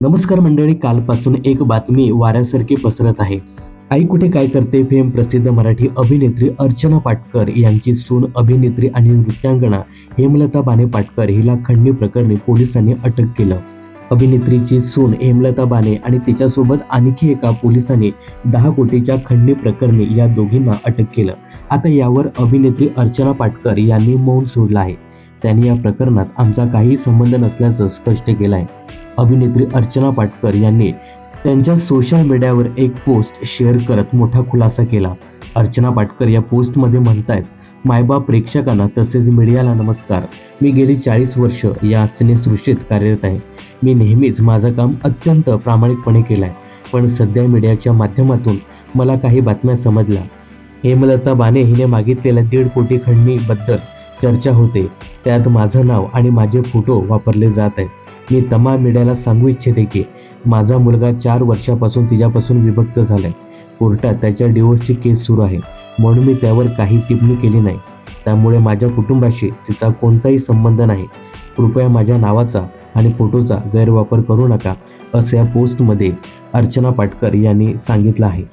नमस्कार मंडळी कालपासून एक बातमी वाऱ्यासारखी पसरत आहे. आई कुठे काय करते फेम प्रसिद्ध मराठी अभिनेत्री अर्चना पाटकर यांची सून अभिनेत्री आणि नृत्यांगना हेमलता बाने पाटकर हिला खंडणी प्रकरणी पोलिसांनी अटक केलं. अभिनेत्रीची सून हेमलता बाने आणि तिच्यासोबत आणखी एका पोलिसांनी दहा कोटीच्या खंडणी प्रकरणी या दोघींना अटक केलं. आता यावर अभिनेत्री अर्चना पाटकर यांनी मौन सोडलं आहे. त्यांनी या प्रकरणात आमचा काही संबंध नसल्याचं स्पष्ट केलं आहे अभिनेत्री अर्चना पाटकर यांनी त्यांच्या सोशल मीडियावर एक पोस्ट शेअर करत मोठा खुलासा केला. अर्चना पाटकर या पोस्टमध्ये म्हणतायत मायबाप प्रेक्षकांना तसेच मीडियाला नमस्कार. मी गेली चाळीस वर्ष या सिनेसृष्टीत कार्यरत आहे. मी नेहमीच माझं काम अत्यंत प्रामाणिकपणे केलं आहे पण सध्या मीडियाच्या माध्यमातून मला काही बातम्या समजल्या. हेमलता बाने हिने मागितलेल्या दीड कोटी खंडणीबद्दल चर्चा होते. त्यात माझं नाव आणि माझे फोटो वापरले जात आहेत. मी तमाम मीडियाला सांगू इच्छिते की माझा मुलगा चार वर्षापासून तिच्यापासून विभक्त झालाय. कोर्टात त्याच्या डिवोर्सची केस सुरू आहे. म्हणून मी त्यावर काही टिप्पणी केली नाही. त्यामुळे माझ्या कुटुंबाशी तिचा कोणताही संबंध नाही. कृपया माझ्या नावाचा आणि फोटोचा गैरवापर करू नका असं या पोस्टमध्ये अर्चना पाटकर यांनी सांगितलं आहे.